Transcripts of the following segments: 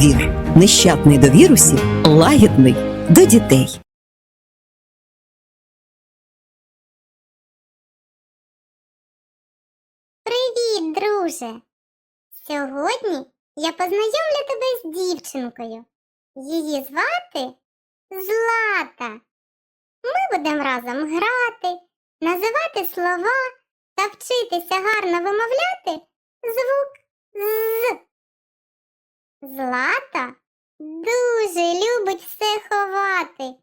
Довір нещадний до вірусів, лагідний до дітей. Привіт, друже! Сьогодні я познайомлю тебе з дівчинкою. Її звати Злата. Ми будемо разом грати, називати слова та вчитися гарно вимовляти звук з. Злата дуже любить все ховати.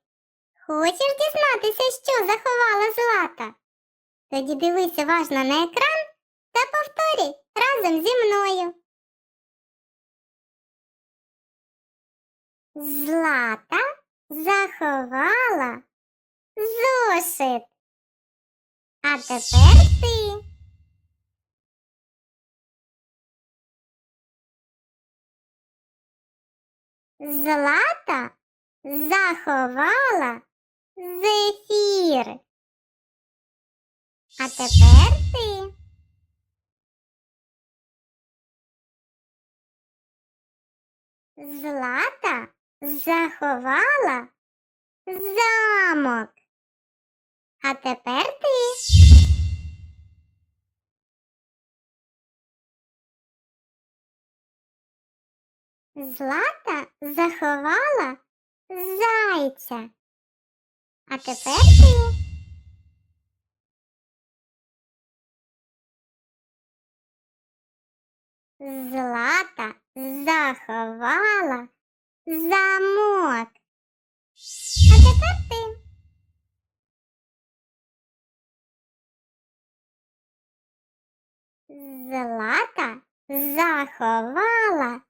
Хочеш дізнатися, що заховала Злата? Тоді дивись уважно на екран та повторюй разом зі мною. Злата заховала зошит. А тепер ти. Злата заховала зефір. А тепер ти. Злата заховала замок. А тепер ти. Злата заховала зайця. А тепер ти. Злата заховала замок. А тепер ти. Злата заховала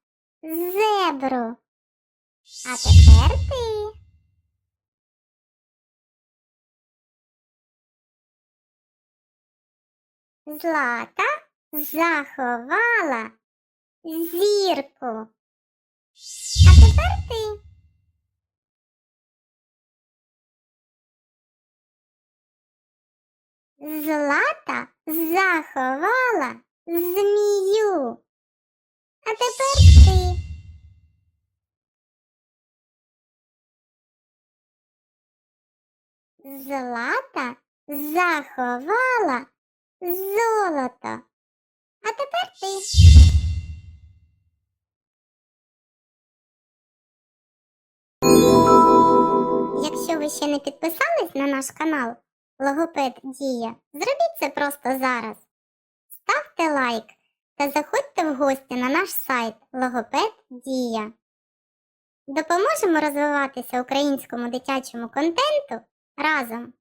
зебру. А тепер ти. Злата заховала зірку. А тепер ти. Злата заховала змію. А тепер ти. Злата заховала золото. А тепер ти. Якщо ви ще не підписались на наш канал Логопед Дія, зробіть це просто зараз. Ставте лайк та заходьте в гості на наш сайт Логопед Дія. Допоможемо розвиватися українському дитячому контенту разом.